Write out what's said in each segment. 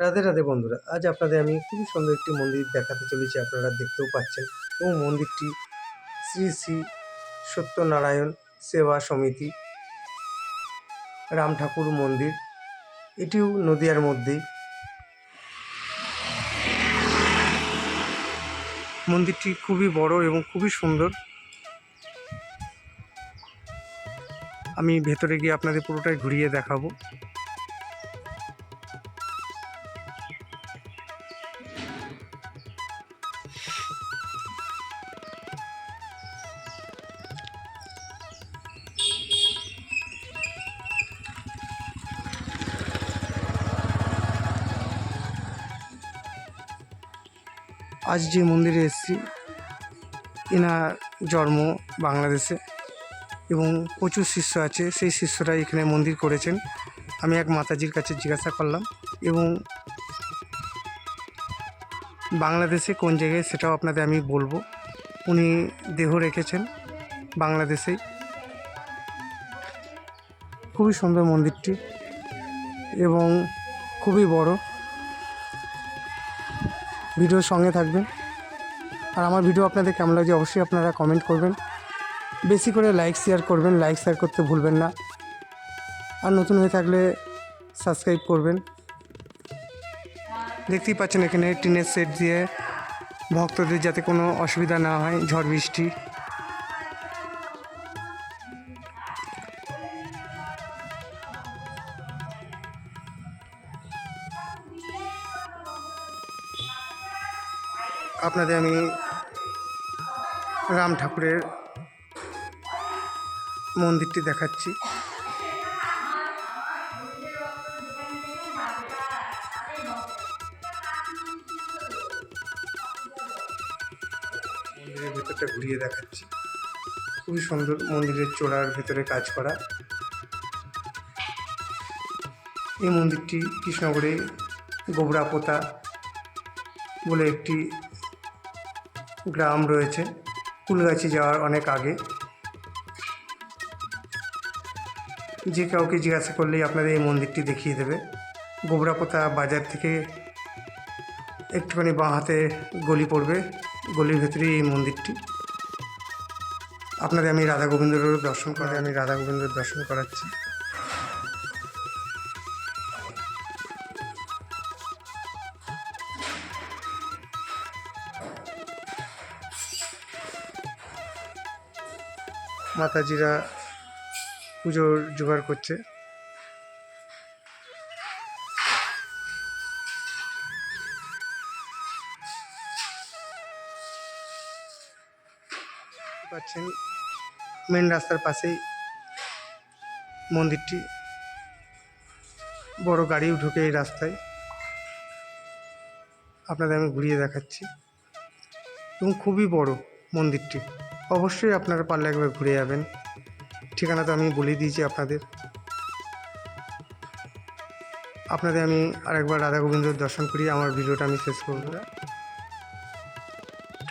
রাধে রাধে বন্ধুরা, আজ আপনাদের আমি খুবই সুন্দর একটি মন্দির দেখাতে চলেছি, আপনারা দেখতেও পাচ্ছেন। এবং মন্দিরটি শ্রী শ্রী সত্যনারায়ণ সেবা সমিতি রাম ঠাকুর মন্দির, এটিও নদিয়ার মধ্যেই মন্দিরটি খুবই বড় এবং খুবই সুন্দর। আমি ভেতরে গিয়ে আপনাদের পুরোটাই ঘুরিয়ে দেখাবো। আজ যে মন্দিরে এসেছি, এনার জন্ম বাংলাদেশে এবং প্রচুর শিষ্য আছে। সেই শিষ্যরা এখানে মন্দির করেছেন। আমি এক মাতাজির কাছে জিজ্ঞাসা করলাম এবং বাংলাদেশে কোন জায়গায় সেটাও আপনাদের আমি বলব। উনি দেহ রেখেছেন বাংলাদেশেই খুবই সুন্দর মন্দিরটি এবং খুবই বড়। ভিডিওর সঙ্গে থাকবেন। আর আমার ভিডিও আপনাদের কেমন লাগছে অবশ্যই আপনারা কমেন্ট করবেন। বেশি করে লাইক শেয়ার করবেন লাইক শেয়ার করতে ভুলবেন না। আর নতুন হয়ে থাকলে সাবস্ক্রাইব করবেন। দেখতেই পাচ্ছেন এখানে টিনের সেট দিয়ে ভক্তদের যাতে কোনো অসুবিধা না হয়, ঝড় বৃষ্টি। আপনাদের আমি রাম ঠাকুরের মন্দিরটি দেখাচ্ছি। মন্দিরের ভেতরটা ঘুরিয়ে দেখাচ্ছি। খুবই সুন্দর মন্দিরের চূড়ার ভেতরে কাজ করা। এই মন্দিরটি কৃষ্ণগড়ে গোবরাপোতা বলে একটি গ্রাম রয়েছে। কুলগাছি যাওয়ার অনেক আগে। যে কাউকে জিজ্ঞাসা করলেই আপনাদের এই মন্দিরটি দেখিয়ে দেবে। গোবরাপোতা বাজার থেকে একটুখানি বাঁ হাতে গলি পড়বে। গলির ভেতরেই এই মন্দিরটি। আপনাদের আমি রাধা গোবিন্দর দর্শন করে আমি রাধা গোবিন্দর দর্শন করাচ্ছি। মাতাজিরা পুজোর জোগাড় করছে। পাচ্ছেন মেন রাস্তার পাশেই মন্দিরটি। বড় গাড়িও ঢুকে এই রাস্তায়। আপনাদের আমি ঘুরিয়ে দেখাচ্ছি। এবং খুবই বড় মন্দিরটি। অবশ্যই আপনারা পারলে একবার ঘুরে যাবেন। ঠিকানা তো আমি বলে দিয়েছি আপনাদের। আপনাদের আমি আরেকবার রাধা গোবিন্দর দর্শন করিয়ে আমার ভিডিওটা আমি শেষ করব।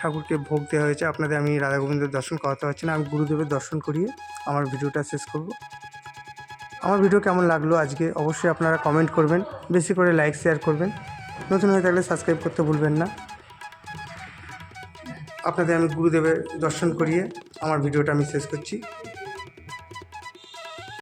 ঠাকুরকে ভোগ দেওয়া হয়েছে। আপনাদের আমি রাধা গোবিন্দের দর্শন করাতে পারছি না। আমি গুরুদেবের দর্শন করিয়ে আমার ভিডিওটা শেষ করব। আমার ভিডিও কেমন লাগল আজকে অবশ্যই আপনারা কমেন্ট করবেন। বেশি করে লাইক শেয়ার করবেন। নতুন হয়ে থাকলে সাবস্ক্রাইব করতে ভুলবেন না। আপনাদের আমি গুরুদেবের দর্শন করিয়ে আমার ভিডিওটা আমি শেষ করছি।